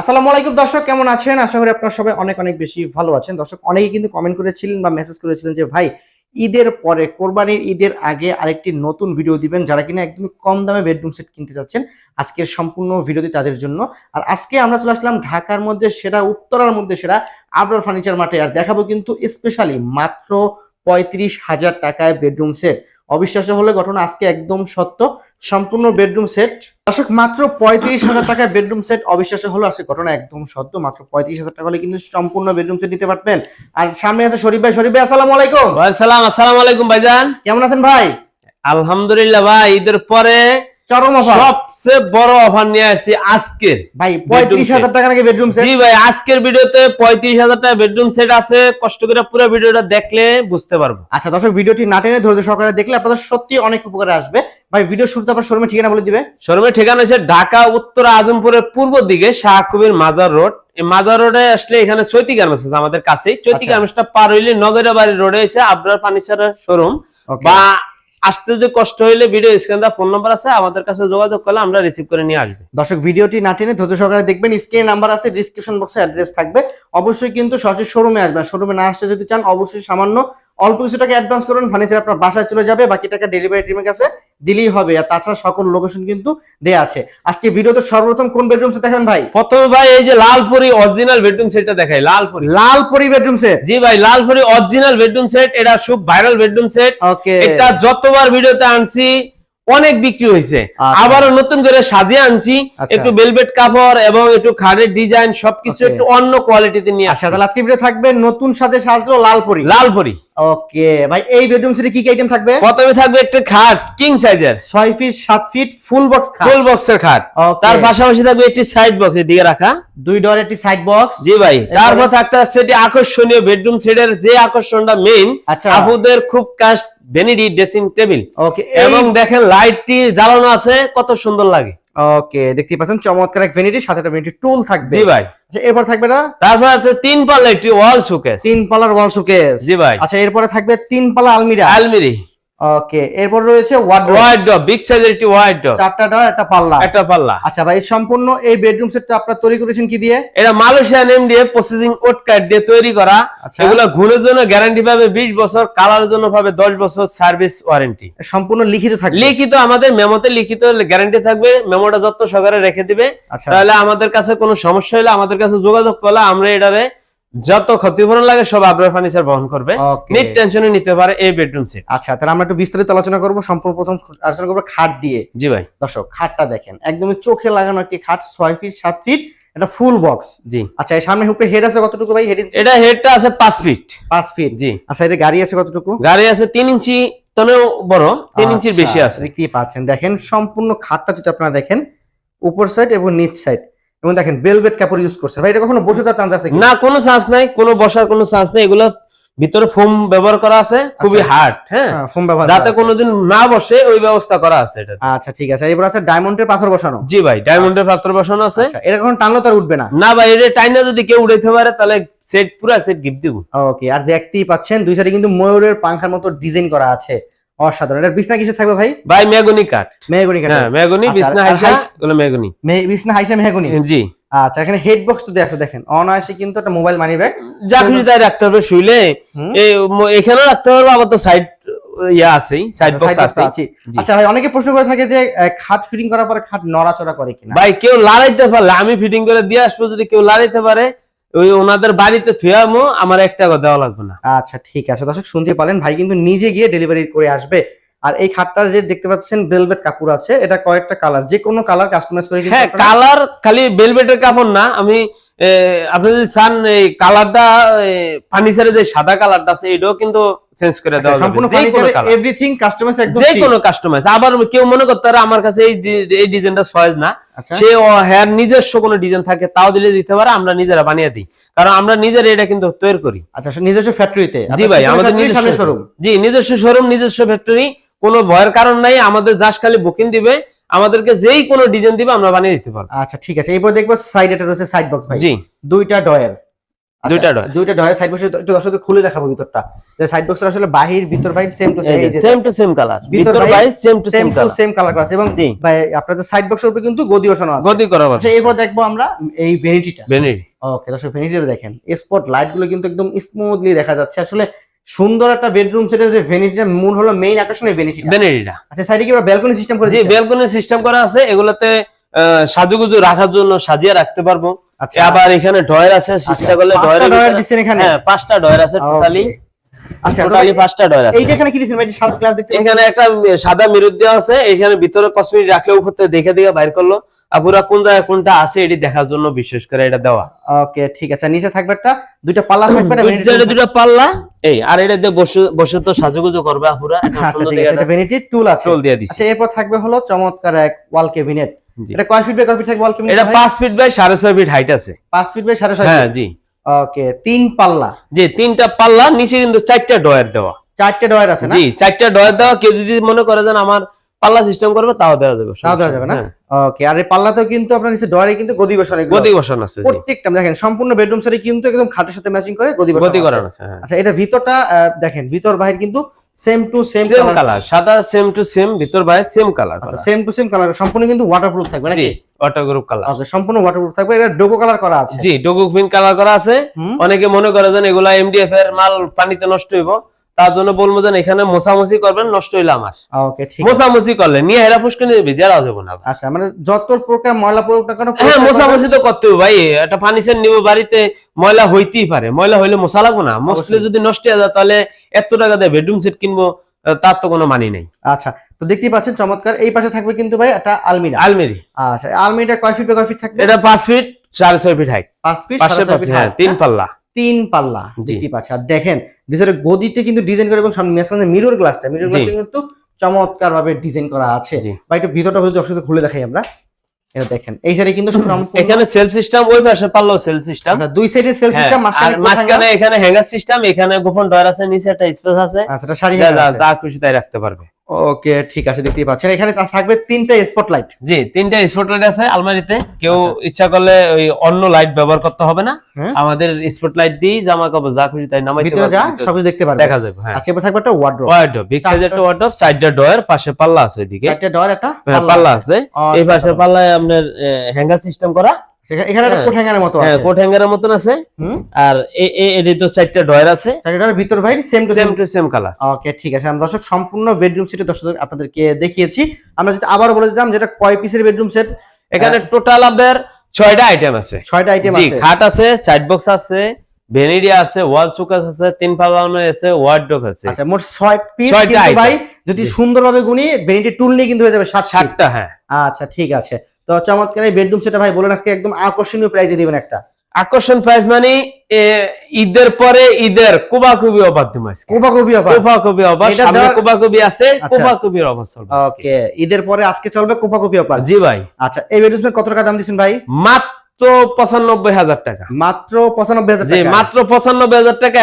আসসালামু আলাইকুম দর্শক, কেমন আছেন? আশা করি আপনারা সবাই অনেক অনেক বেশি ভালো আছেন। দর্শক, অনেকেই কিন্তু কমেন্ট করেছিলেন বা মেসেজ করেছিলেন যে, ভাই, ঈদের পরে, কোরবানির ঈদের আগে আরেকটি নতুন ভিডিও দিবেন যারা কিনা একদমই কম দামে বেডরুম সেট কিনতে চাচ্ছেন আজকের সম্পূর্ণ ভিডিওটি তাদের জন্য। আর আজকে আমরা চলে আসলাম ঢাকার মধ্যে সেরা, উত্তরার মধ্যে সেরা আবরার ফার্নিচার মাঠে। আর দেখাবো কিন্তু স্পেশালি মাত্র পঁয়ত্রিশ হাজার টাকায় বেডরুম সেট অবিশ্বাস্য হলে ঘটনা আজকে একদম সত্য। সম্পূর্ণ বেডরুম সেট দর্শক মাত্র পঁয়ত্রিশ হাজার টাকায় বেডরুম সেট অবিশ্বাস্য হলো আজকে ঘটনা একদম সত্য। মাত্র পঁয়ত্রিশ হাজার টাকা হলে কিন্তু সম্পূর্ণ বেডরুম সেট নিতে পারবেন। আর সামনে আছে শরীফ ভাই। শরীফ ভাই আসসালাম আলাইকুম। আসসালাম। আসসালাম আলাইকুম ভাইজান। কেমন আছেন ভাই? আলহামদুলিল্লাহ ভাই ঈদের পরে চরম অফার। সবচেয়ে বড় অফার নিয়ে আসছি আজকের ভাই পঁয়ত্রিশ হাজার টাকা নাকি বেডরুম সেট জি ভাই আজকের ভিডিওতে পঁয়ত্রিশ হাজার টাকা বেডরুম সেট আছে। কষ্ট করে পুরো ভিডিওটা দেখলে বুঝতে পারব। আচ্ছা দর্শক ভিডিওটি না টেনে ধৈর্য সহকারে দেখলে আপনাদের সত্যি অনেক উপকারে আসবে। ভাই ভিডিও শুরুতে আপনার শোরুমের ঠিকানা বলে দিবে। শোরুমের ঠিকানা হচ্ছে ঢাকা উত্তর আজমপুরের পূর্ব দিকে শাহ কবির মাজার রোড। মাজার রোডে আসলে এখানে চৈতি গার্মেন্টস আছে আমাদের কাছে চৈতি আচ্ছা। গার্মেন্টসটা পার হইলে নগরের বাড়ি রোডে এসে আবরার ফার্নিচারের শোরুম বা আসতে যদি কষ্ট হইলে ভিডিও স্ক্রিনে ফোন নাম্বার আছে, আমাদের কাছে যোগাযোগ করলে আমরা রিসিভ করে নিয়ে আসবে। দর্শক, ভিডিওটি না টেনে ধৈর্য সহকারে দেখবেন স্ক্রিন নাম্বার আছে ডিসক্রিপশন বক্সে অ্যাড্রেস থাকবে। অবশ্যই কিন্তু সরাসরি শোরুমে আসবেন। শোরুমে না আসতে যদি চান, অবশ্যই সামান্য অল্প কিছু টাকা অ্যাডভান্স করুন ফার্নিচার আপনার বাসায় চলে যাবে বাকি টাকা ডেলিভারি টিমের কাছে দিলেই হবে। আর তাছাড়া সকল লোকেশন কিন্তু দেয়া আছে। আজকে ভিডিওতে সর্বপ্রথম কোন বেডরুম সেট দেখাবেন ভাই? প্রথমে ভাই এই যে লালপুরি অরিজিনাল বেডরুম সেটটা দেখাই লালপুরি। লাল পরি বেডরুম সেট জি ভাই লালপুরি অরিজিনাল বেডরুম সেট এটা খুব ভাইরাল বেডরুম সেট ওকে এটা যতবার ভিডিওতে আনছি অনেক বিক্রি হয়েছে। আচ্ছা। আবারও নতুন করে সাজিয়ে আনছি আচ্ছা। একটু বেলভেট কাপড় এবং একটু খাড়ের ডিজাইন সবকিছু একটু অন্য কোয়ালিটিতে নিয়ে আচ্ছা আসছে। তাহলে আজকে ভিডিও থাকবে নতুন সাজে সাজলো লাল পরি লালপুরি। ওকে ভাই এই বেডরুম সেটে কি কি আইটেম থাকবে? প্রথমে থাকবে একটা খাট কিং সাইজের ছয় ফিট সাত ফিট ফুল বক্স ফুল বক্সের খাট। তার পাশাপাশি থাকবে একটি সাইড বক্স দিকে রাখা। দুই ডোর একটি সাইড বক্স জি ভাই তারপর থাকতে আসছে এটি আকর্ষণীয় বেডরুম সেটের যে আকর্ষণটা মেইন আচ্ছা। আপুদের খুব কাস্ট ভেনিটি ড্রেসিং টেবিল ওকে এবং দেখেন লাইটটি জ্বালানো আছে কত সুন্দর লাগে। ওকে দেখতে পাচ্ছেন চমৎকার এক ভ্যানিটি সাথে একটা ভ্যানিটি টুল থাকবে। জি ভাই। এরপর থাকবে না? তারপর আছে তিন পাল্লা একটি ওয়াল শোকেস তিন পালার ওয়াল শোকেস জি ভাই। আচ্ছা এরপরে থাকবে তিন পালা আলমিরা। আলমিরি। ওকে এরপর রয়েছে ওয়ার্ডরোব ওয়াইড ডব বিগ সাইজের একটি ওয়াইড চারটা ডোর একটা পাল্লা। একটা পাল্লা। আচ্ছা ভাই সম্পূর্ণ এই বেডরুম সেটটা আপনারা তৈরি করেছেন কি দিয়ে? এটা মালয়েশিয়ান এমডিএ প্রসেসিং ওট দিয়ে তৈরি করা। আচ্ছা। এগুলো জন্য গ্যারান্টি পাবে 20 বছর কালারের জন্য পাবে 10 বছর সার্ভিস ওয়ারেন্টি সম্পূর্ণ লিখিত থাকবে। লিখিত আমাদের মেমোতে লিখিত গ্যারান্টি থাকবে মেমোটা যত সহকারে রেখে দিবে। আচ্ছা। তাহলে আমাদের কাছে কোনো সমস্যা হলে আমাদের কাছে যোগাযোগ করলে আমরা এটারে যত ক্ষতিপূরণ লাগে সব আপনার ফার্নিচার বহন করবে। নিট টেনশনে নিতে পারে এই বেডরুম সেট আচ্ছা তাহলে আমরা একটু বিস্তারিত আলোচনা করব। সম্পূর্ণ প্রথম আলোচনা করব খাট দিয়ে। জি ভাই। দর্শক খাটটা দেখেন একদমই চোখে লাগানো একটি খাট ছয় ফিট সাত ফিট এটা ফুল বক্স জি। আচ্ছা এর সামনে উপরে হেড আছে কতটুকু ভাই? হেড এটা হেডটা আছে পাঁচ ফিট পাঁচ ফিট জি। আচ্ছা এটা গাড়ি আছে কতটুকু? গাড়ি আছে তিন ইঞ্চি তনেও বড় তিন ইঞ্চির আচ্ছা, বেশি আছে। দেখতেই পাচ্ছেন। দেখেন সম্পূর্ণ খাটটা যদি আপনারা দেখেন উপর সাইড এবং নিচ সাইড এবং দেখেন বেলভেট কাপড় ইউজ করছে। ভাই এটা কখনো বসে তার চান্স আছে না কোনো চান্স নাই কোনো বসার কোনো চান্স নাই এগুলো ভিতরে ফোম ব্যবহার করা আছে খুবই আচ্ছা। হার্ড হ্যাঁ? হ্যাঁ, ফোম ব্যবহার যাতে কোনোদিন না বসে ওই ব্যবস্থা করা আছে এটা আচ্ছা ঠিক আছে। এবার আছে ডায়মন্ডের পাথর বসানো। জি ভাই ডায়মন্ডের পাত্র বসানো আছে। আচ্ছা এটা কখন টানলো তার উঠবে না। না ভাই এটা টাইনা যদি কেউ উড়াইতে পারে তাহলে সেট পুরো সেট গিফট দিব। ওকে আর দেখতেই পাচ্ছেন দুই সাইডে কিন্তু ময়ূরের পাংখার মতো ডিজাইন করা আছে। অসাধারণ। এটা বিছনা কিসে থাকবে ভাই? ভাই মেগুনি কাঠ। মেহগুনি কাঠের। হ্যাঁ মেগুনি আচ্ছা, বিছনা হাইসা হাইস- মেগুনি মে- বিছনা হাইসা মেহগুনি? জি। আচ্ছা এখানে হেড বক্স তো আছে দেখেন। অনায়াসে কিন্তু একটা মোবাইল মানি ব্যাগ যা খুশি তাই রাখতে হবে শুইলে এখানেও রাখতে পারব আবার তো সাইড ইয়া আছেই সাইড বক্স আছে আচ্ছা ভাই অনেকে প্রশ্ন করে থাকে যে খাট ফিটিং করার পরে খাট নড়াচড়া করে কিনা। ভাই কেউ লড়াইতে পারলে আমি ফিটিং করে দিয়ে আসব যদি কেউ লড়াইতে পারে ওই ওনাদের বাড়িতে থুয়ামো আমার একটা টাকা দেওয়া লাগবে না। আচ্ছা ঠিক আছে। দর্শক শুনতে পারেন ভাই কিন্তু নিজে গিয়ে ডেলিভারি করে আসবে। আর এই খাটটার যে দেখতে পাচ্ছেন বেলভেট কাপড় আছে এটা কয়েকটা কালার যে কোনো কালার কাস্টমাইজ করে হ্যাঁ কালার খালি বেলভেটের কাপড় না আমি আপনি যদি চান এই কালারটা যে সাদা কালারটা আছে এটাও কিন্তু চেঞ্জ করে আচ্ছা, দেওয়া সম্পূর্ণ এভরিথিং কাস্টমাইজ একদম যে কোনো কাস্টমাইজ আবার কেউ মনে করতে পারে আমার কাছে এই এই ডিজাইনটা সহজ না। আচ্ছা। সে হ্যার নিজস্ব কোনো ডিজাইন থাকে তাও দিলে দিতে পারে আমরা নিজেরা বানিয়ে দিই। কারণ আমরা নিজেরা এটা কিন্তু তৈরি করি। আচ্ছা নিজস্ব ফ্যাক্টরিতে জি ভাই আমাদের নিজস্ব শোরুম জি নিজস্ব শোরুম নিজস্ব ফ্যাক্টরি কোনো ভয়ের কারণ নাই আমাদের জাস্ট খালি বুকিং দিবে আমাদেরকে যেই কোনো ডিজাইন দিবে আমরা বানিয়ে দিতে পারব। আচ্ছা ঠিক আছে। এরপর দেখব সাইড এটা রয়েছে সাইড বক্স ভাই। জি। দুইটা ডয়ের দুইটা ডয়ার দুইটা ডয়ার সাইড বক্স একটু দর্শকদের খুলে দেখাবো ভিতরটা। যে সাইড বক্সের আসলে বাহির ভিতর বাহির same to same same to same colour ভিতর বাইরে same to same colour same colour করা আছে। এবং। ভাই আপনাদের সাইড বক্সের উপরে কিন্তু গদি বসানো আছে। গদি করা আচ্ছা এরপর দেখব আমরা এই ভেনিটিটা বেনিটি ওকে দর্শক ভেনিটিটা দেখেন। স্পট লাইটগুলো কিন্তু একদম স্মুথলি দেখা যাচ্ছে। আসলে সুন্দর একটা বেডরুম সেটের যে ভেনিটিটা মূল হলো মেইন আকর্ষণ ভেনিটিটা ভেনিটিটা আচ্ছা সাইডে কি ব্যালকনি সিস্টেম করেছে জি ব্যালকনি সিস্টেম করা আছে এগুলাতে সাজুগুজু রাখার জন্য সাজিয়ে রাখতে পারব। আচ্ছা। আবার এখানে ডয়ার আছে চেষ্টা করলে পাঁচটা ডয়ার দিছেন দিচ্ছেন এখানে? হ্যাঁ পাঁচটা ডয়ার আছে টোটালি. আচ্ছা টোটালি পাঁচটা ডয়ার আছে এইটা এখানে কি দিচ্ছেন ভাই? সাদা গ্লাস দেখতে এখানে একটা সাদা মিরর দেওয়া আছে। এখানে ভিতরে কসমেটিক রাখলে উপর থেকে দেখে দেখে বাইর করল। কোন জায়গায় কোনটা আছে এটি দেখার জন্য বিশেষ করে এটা দেওয়া। ওকে ঠিক আছে। নিচে থাকবে একটা দুইটা পাল্লা থাকবে দুইটা পাল্লা? এই আর এটা দিয়ে বসে বসে তো সাজুগুজু করবে পুরা আচ্ছা ঠিক আছে। এটা ভ্যানিটি টুল আছে। চল দিয়ে দিচ্ছি আচ্ছা এরপর থাকবে হলো চমৎকার এক ওয়াল ক্যাবিনেট এটা কয় ফিট বাই কয় ফিট থাকবে ওয়াল ক্যাবিনেট এটা পাঁচ ফিট বাই সাড়ে ছয় ফিট হাইট আছে। পাঁচ ফিট বাই হ্যাঁ জি। ওকে তিন পাল্লা। জি তিনটা পাল্লা নিচে কিন্তু চারটা ডয়ার দেওয়া। চারটা ডয়ার আছে না? জি চারটা ডয়ার দেওয়া কেউ যদি মনে করে যেন আমার পাল্লা সিস্টেম করবে তাও দেওয়া যাবে। তাও দেওয়া যাবে না? হ্যাঁ, ওকে আর এই পাল্লাতেও কিন্তু আপনার নিচে ডয়ারে কিন্তু গদি বসানো। গদি বসানো আছে প্রত্যেকটা দেখেন সম্পূর্ণ বেডরুম সারি কিন্তু একদম খাটের সাথে ম্যাচিং করে গদি বসানো। আছে। হ্যাঁ। আচ্ছা এটা ভিতরটা দেখেন ভিতর বাহির কিন্তু সেম টু সেম কালার সাদা সেম টু সেম ভিতর বাইরে সেম কালার আচ্ছা সেম টু সেম কালার সম্পূর্ণ কিন্তু ওয়াটারপ্রুফ থাকবে নাকি? ওয়াটারপ্রুফ কালার আচ্ছা সম্পূর্ণ ওয়াটারপ্রুফ থাকবে এটা ডোকো কালার করা আছে। জি ডোগো গ্রিন কালার করা আছে। অনেকে মনে করে যেন এগুলা এমডিএফ এর মাল পানিতে নষ্ট হইব। তার জন্য বলব যেন এখানে মোছামুছি করবেন নষ্ট হইলে আমার। ওকে ঠিক মোছামুছি করলে নিয়ে হেরা ফুসকে নিয়ে ভিজারা যাব না। আচ্ছা মানে যত প্রকার ময়লা পড়ুক না কেন হ্যাঁ মোছামুছি তো করতে হবে ভাই একটা ফার্নিচার নিব বাড়িতে ময়লা হইতেই পারে। ময়লা হইলে মশা লাগবে না। মশলে যদি নষ্ট হয়ে যায় তাহলে এত টাকা দিয়ে বেডরুম সেট কিনবো তার তো কোনো মানি নেই। আচ্ছা তো দেখতেই পাচ্ছেন চমৎকার। এই পাশে থাকবে কিন্তু ভাই একটা আলমিরা। আলমেরি। আচ্ছা আলমিরাটা কয় ফিট কয় ফিট থাকবে? এটা পাঁচ ফিট সাড়ে ছয় ফিট হাইট পাঁচ ফিট পাশে feet হ্যাঁ তিন হ্যাঁ? পাল্লা। তিন পাল্লা দেখতে পাচ্ছি। আর দেখেন ভিতরে গদিতে কিন্তু ডিজাইন করে এবং সামনে মিরর গ্লাসটা মিরর। গ্লাসটা কিন্তু চমৎকার ভাবে ডিজাইন করা আছে। বা একটু ভিতরটা হয়তো দর্শকদের খুলে দেখাই আমরা। এটা দেখেন এই সাইডে কিন্তু এখানে সেলফ সিস্টেম ওই পাশে পাল্লো সেলফ সিস্টেম আচ্ছা দুই সাইডে সেলফ হ্যাঁ, সিস্টেম আর মাঝখানে এখানে হ্যাঙ্গার সিস্টেম এখানে গোপন ডয়ার আছে নিচে একটা স্পেস আছে। আচ্ছা এটা সারি যা খুশি তাই রাখতে পারবে। ওকে ঠিক আছে দেখতেই পাচ্ছেন। এখানে তার থাকবে তিনটা স্পটলাইট জি তিনটা স্পটলাইট আছে আলমারিতে। কেউ আচ্ছা। ইচ্ছা করলে ওই অন্য লাইট ব্যবহার করতে হবে না। হ্যাঁ। আমাদের স্পটলাইট দিয়ে জামা কাপড় যা খুশি তাই নামাইতে ভিতরে যা সবকিছু দেখতে পারবে দেখা যাবে হ্যাঁ। আচ্ছা এবার থাকবে একটা ওয়ার্ড্রোব ওয়ার্ডরোব বিগ সাইজের একটা ওয়ার্ডরোব সাইডটা ডয়ার পাশে পাল্লা আছে ওইদিকে। একটা ডয়ার একটা হ্যাঁ, পাল্লা। আছে। এই পাশে পাল্লায় আপনার হ্যাঙ্গার সিস্টেম করা। এখানে একটা হ্যাঁ। মতো হ্যাঁ আছে। কোট হ্যাঙ্গারের মতন আছে। আর এ- এ- তো চারটা ডয়ার আছে। চারটে ভিতর ভাই same to same same to same colour okay ঠিক আছে। দর্শক সম্পূর্ণ বেডরুম সেটে দর্শক আপনাদেরকে দেখিয়েছি। আমরা যদি আবার বলে দিতাম যেটা কয় পিসের বেডরুম সেট এখানে টোটাল আপনার ছয়টা আইটেম আছে। ছয়টা আইটেম আছে। খাট আছে সাইড বক্স আছে ভেনিডিয়া আছে ওয়াল আছে তিন আছে ওয়ার্ডরোব আছে। আচ্ছা মোট ছয় পিস কিন্তু ভাই যদি। সুন্দরভাবে গুনি টুল নিয়ে কিন্তু হয়ে যাবে সাত সাত সাতটা হ্যাঁ। আচ্ছা ঠিক আছে। তো চমৎকার এই বেডরুম সেটা ভাই বলেন আজকে একদম আকর্ষণীয় প্রাইজে দিবেন একটা। আকর্ষণ প্রাইস মানে ঈদের পরে ঈদের কোবাকুবি অফার দিম আজকে। অফার কোবাকুবি অফার সামনে কোবাকুবি আছে আচ্ছা। কোবাকুবির অফার চলবে ওকে ঈদের পরে আজকে চলবে কোপা অফার জি ভাই। আচ্ছা এই বেডরুম কত টাকা দাম ভাই? মাত্র পঁচানব্বই হাজার টাকা। মাত্র পঁচানব্বই হাজার মাত্র পঁচানব্বই হাজার টাকা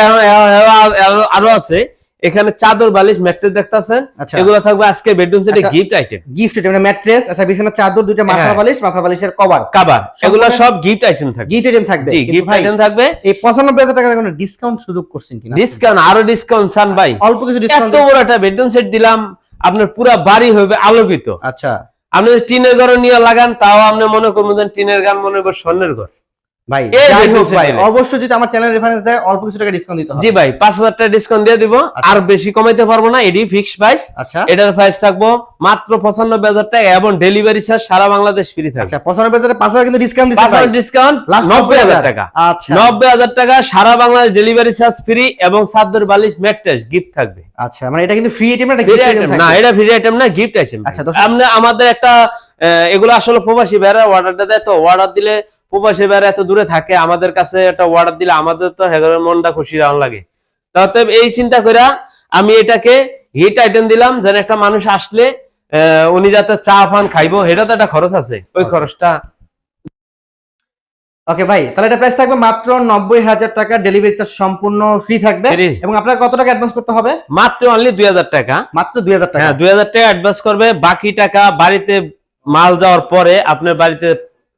আরও আছে। এখানে চাদর বালিশ ম্যাট্রেস দেখতেছেন? আচ্ছা। এগুলো থাকবে আজকে বেডরুম সেটে গিফট আইটেম গিফট এটা মানে ম্যাট্রেস আচ্ছা বিছানার চাদর দুইটা মাথা হ্যাঁ। বালিশ মাথা বালিশের কভার কাবার এগুলো সব গিফট আইটেম থাকবে। গিফট আইটেম থাকবে। জি গিফট আইটেম থাকবে। এই পঁচানব্বই হাজার টাকার কোনো ডিসকাউন্ট সুযোগ করছেন কিনা? ডিসকাউন্ট আরও ডিসকাউন্ট চান ভাই। অল্প কিছু ডিসকাউন্ট এত বড় একটা বেডরুম সেট দিলাম আপনার পুরা বাড়ি হবে আলোকিত। আচ্ছা। আপনি যদি টিনের ঘর নিয়ে লাগান তাও আপনি মনে করবেন টিনের গান মনে করবেন স্বর্ণের ঘর। ভাই যাই হোক ভাই অবশ্যই যদি আমার চ্যানেল রেফারেন্স দেয় অল্প কিছু টাকা ডিসকাউন্ট দিতে হবে। জি ভাই পাঁচ হাজার টাকা ডিসকাউন্ট দিয়ে দিব। আচ্ছা। আর বেশি কমাইতে পারব না এডি ফিক্সড প্রাইস আচ্ছা। এটার প্রাইস থাকব মাত্র পঁচানব্বই হাজার টাকা এবং ডেলিভারি চার্জ সারা বাংলাদেশ ফ্রি থাকবে। আচ্ছা কিন্তু ডিসকাউন্ট টাকা। আচ্ছা। নব্বই হাজার টাকা সারা বাংলাদেশ ডেলিভারি চার্জ ফ্রি এবং বালিশ ম্যাট্রেস গিফট থাকবে। আচ্ছা মানে এটা কিন্তু ফ্রি আইটেম না এটা ফ্রি গিফট আইটেম না এটা ফ্রি আইটেম না গিফট আইটেম আচ্ছা, আপনি আমাদের একটা এগুলো আসলে প্রবাসী বেড়া অর্ডারটা দেয় তো অর্ডার দিলে প্রবাসী বেড়া এত দূরে থাকে আমাদের কাছে একটা অর্ডার দিলে আমাদের তো হেগরের মনটা খুশি রাউন লাগে। অতএব এই চিন্তা করে আমি এটাকে হিট আইটেম দিলাম যেন একটা মানুষ আসলে উনি যাতে চা পান খাইবো এটা তো একটা খরচ আছে। ওই খরচটা ওকে ভাই তাহলে এটা প্রাইস থাকবে মাত্র নব্বই হাজার টাকা ডেলিভারি চার্জ সম্পূর্ণ ফ্রি থাকবে। এবং আপনার কত টাকা অ্যাডভান্স করতে হবে? মাত্র অনলি দুই হাজার টাকা। মাত্র দুই হাজার টাকা। হ্যাঁ দুই হাজার টাকা অ্যাডভান্স করবে বাকি টাকা বাড়িতে মাল যাওয়ার পরে আপনার বাড়িতে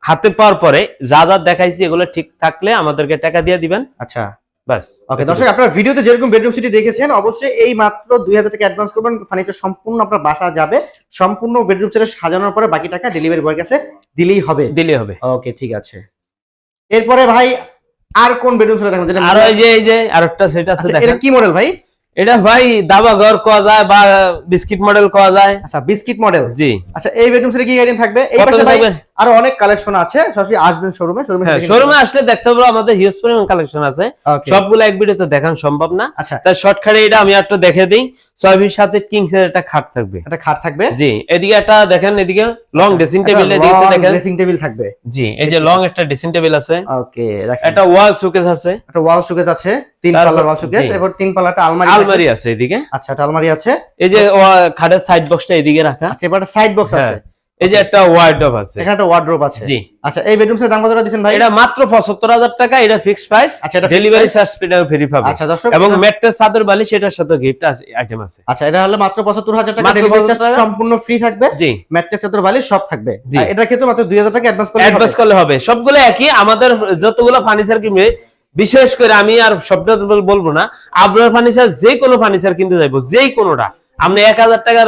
হাতে পাওয়ার পরে যা যা দেখাইছি এগুলো ঠিক থাকলে আমাদেরকে টাকা দিয়ে দিবেন। আচ্ছা। বাস ওকে দর্শক আপনার ভিডিওতে যেরকম বেডরুম সিটি দেখেছেন অবশ্যই এই মাত্র দুই হাজার টাকা অ্যাডভান্স করবেন। ফার্নিচার সম্পূর্ণ আপনার বাসা যাবে। সম্পূর্ণ বেডরুম সেটে সাজানোর পরে বাকি টাকা ডেলিভারি বয়ের কাছে দিলেই হবে। হবে। ওকে ঠিক আছে। এরপরে ভাই আর কোন বেডরুম সেট দেখেন আর ওই যে এই যে আরেকটা সেট আছে আচ্ছা, এটা কি মডেল ভাই? এটা ভাই দাবা ঘর কোয়া যায় বা বিস্কিট মডেল কোয়া যায়। আচ্ছা বিস্কিট মডেল জি। আচ্ছা এই বেডরুম সেটে কি গাইডেন থাকবে? এই পাশে ভাই থাকবে? আরও অনেক কালেকশন আছে। সরাসরি আসবেন শোরুমে শোরুমে হ্যাঁ শোরুমে আসলে দেখতে পাবো আমাদের হিউজ পরিমাণ কালেকশন আছে। সবগুলো এক ভিডিওতে দেখানো সম্ভব না। আচ্ছা। তাই শর্টকাটে এটা আমি একটা দেখে দিই। ছয় ফিট সাথে কিংস এর একটা খাট থাকবে। একটা খাট থাকবে? জি এদিকে একটা দেখেন এদিকে লং ড্রেসিং টেবিল এদিকে দেখেন। ড্রেসিং টেবিল থাকবে। জি এই যে লং একটা ড্রেসিং টেবিল আছে। ওকে দেখেন। একটা ওয়াল শোকেস আছে। একটা ওয়াল শোকেস আছে তিন পাল্লার ওয়াল শোকেস। এরপর তিন পাল্লাটা আলমারি আলমারি আছে এদিকে। আচ্ছা একটা আলমারি আছে। এই যে খাটের সাইড বক্সটা এদিকে রাখা। আচ্ছা এবার সাইড বক্স হ্যাঁ। আছে। এই যে একটা ওয়ার্ডরোব আছে। এখানে একটা ওয়ার্ড্রোব আছে। জি। আচ্ছা এই বেডরুম সেটের দাম কত দিচ্ছেন ভাই? এটা মাত্র পঁচাত্তর হাজার টাকা এটা ফিক্সড প্রাইস আচ্ছা এটা ডেলিভারি চার্জ ফ্রি পাবে। আচ্ছা দর্শক এবং ম্যাট্রেস চাদর বালি সেটার সাথে গিফট আইটেম আছে। আচ্ছা এটা হলে মাত্র পঁচাত্তর হাজার টাকা। ডেলিভারি 75,000 টাকা? সম্পূর্ণ ফ্রি থাকবে। জি। ম্যাট্রেস চাদর বালি সব থাকবে। এটার ক্ষেত্রে মাত্র দুই হাজার টাকা অ্যাডভান্স করলে অ্যাডভান্স করলে হবে। সবগুলো একই। আমাদের যতগুলো ফার্নিচার কিনবে বিশেষ করে আমি আর শব্দ বলব না আবরার ফার্নিচার যে কোনো ফার্নিচার কিনতে যাইবো যে কোনোটা আপনি এক হাজার টাকার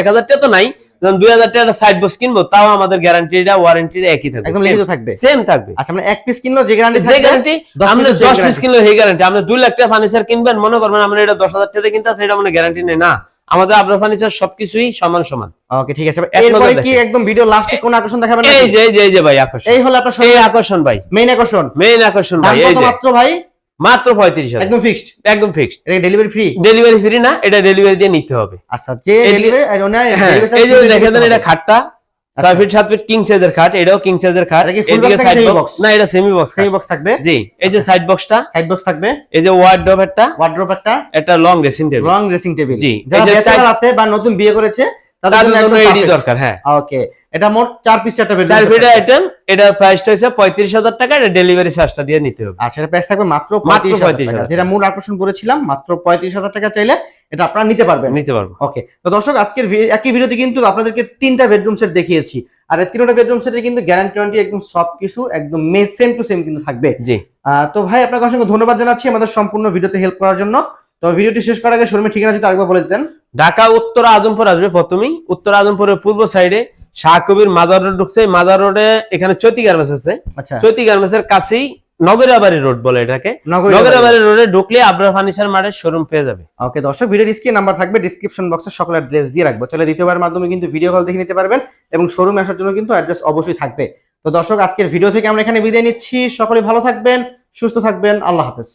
এক হাজার টাকা তো নাই যখন দুই হাজার টাকার সাইড বক্স কিনবো তাও আমাদের গ্যারান্টিটা ওয়ারেন্টিটা একই থাকবে একদম লিখিত থাকবে। সেম থাকবে। আচ্ছা মানে এক পিস কিনলো যে গ্যারান্টি যে গ্যারান্টি দশ আপনি piece এর দশ পিস guarantee। সেই গ্যারান্টি আপনি দুই লাখ টাকা ফার্নিচার কিনবেন মনে করবেন আমরা এটা দশ হাজার টাকা কিনতে আছে এটা মানে গ্যারান্টি নেই। না আমাদের ফার্নিচার সবকিছুই সমান সমান। ওকে ঠিক আছে। এরপরে কি একদম ভিডিও লাস্টে কোন আকর্ষণ দেখাবেন এই যে এই যে ভাই আকর্ষণ। এই হলো আপনার এই আকর্ষণ ভাই। মেইন আকর্ষণ। মেইন আকর্ষণ ভাই এই যে। মাত্র ভাই? মাত্র পঁয়ত্রিশ হাজার। একদম ফিক্সড একদম ফিক্সড এটা ডেলিভারি ফ্রি ডেলিভারি ফ্রি না এটা ডেলিভারি দিয়ে নিতে হবে। আচ্ছা যে ডেলিভারি হ্যাঁ এই যে দেখেন এটা খাটটা ছয় ফিট সাত ফিট কিং সাইজের খাট এটাও কিং সাইজের খাট। এদিকে সাইড বক্স না এটা সেমি বক্স সেই বক্স থাকবে? জি এই যে সাইড বক্সটা সাইড বক্স থাকবে? এই যে একটা একটা? একটা long dressing table long dressing table জি, যারা ব্যাচেলর আছে বা নতুন বিয়ে করেছে তাদের জন্য এডি দরকার হ্যাঁ। ওকে এটা মোট চার পিস চারটা চার ফিটের আইটেম এটার প্রাইসটা হচ্ছে পঁয়ত্রিশ হাজার টাকা এটা ডেলিভারি চার্জটা দিয়ে নিতে হবে। আচ্ছা এটা প্রাইস থাকবে মাত্র পঁয়ত্রিশ টাকা। যেটা মূল আকর্ষণ বলেছিলাম মাত্র পঁয়ত্রিশ হাজার টাকা চাইলে এটা আপনারা নিতে পারবেন। নিতে পারব। ওকে তো দর্শক আজকের একই ভিডিওতে কিন্তু আপনাদেরকে তিনটা বেডরুম সেট দেখিয়েছি। আর তিনটা বেডরুম সেটের কিন্তু গ্যারান্টি ওয়ারেন্টি একদম সব কিছু একদম সেম টু সেম কিন্তু থাকবে। জি। তো ভাই আপনাকে অসংখ্য ধন্যবাদ জানাচ্ছি আমাদের সম্পূর্ণ ভিডিওতে হেল্প করার জন্য। তো ভিডিওটি শেষ করার আগে শোরুমের ঠিকানা যদি আরেকবার বলে দিতেন। ঢাকা উত্তর আজমপুর আসবে প্রথমেই। উত্তর আজমপুরের পূর্ব সাইডে শাহকবির মাজার রোড ঢুকছে মাজার রোডে এখানে চৈতি গার্মেন্টস আছে। আচ্ছা। চৈতি গার্মেন্টস এর কাছেই নগরাবাড়ি রোড বলে এটাকে। নগরাবাড়ি। রোডে ঢুকলে আবরার ফার্নিচার মার্টের শোরুম পেয়ে যাবে। ওকে দর্শক ভিডিওর স্ক্রিন নাম্বার থাকবে ডিসক্রিপশন বক্সে সকল অ্যাড্রেস দিয়ে রাখব। চলে দ্বিতীয়বার মাধ্যমে কিন্তু ভিডিও কল দেখে নিতে পারবেন এবং শোরুমে আসার জন্য কিন্তু অ্যাড্রেস অবশ্যই থাকবে। তো দর্শক আজকের ভিডিও থেকে আমরা এখানে বিদায় নিচ্ছি। সকলে ভালো থাকবেন সুস্থ থাকবেন। আল্লাহ হাফেজ।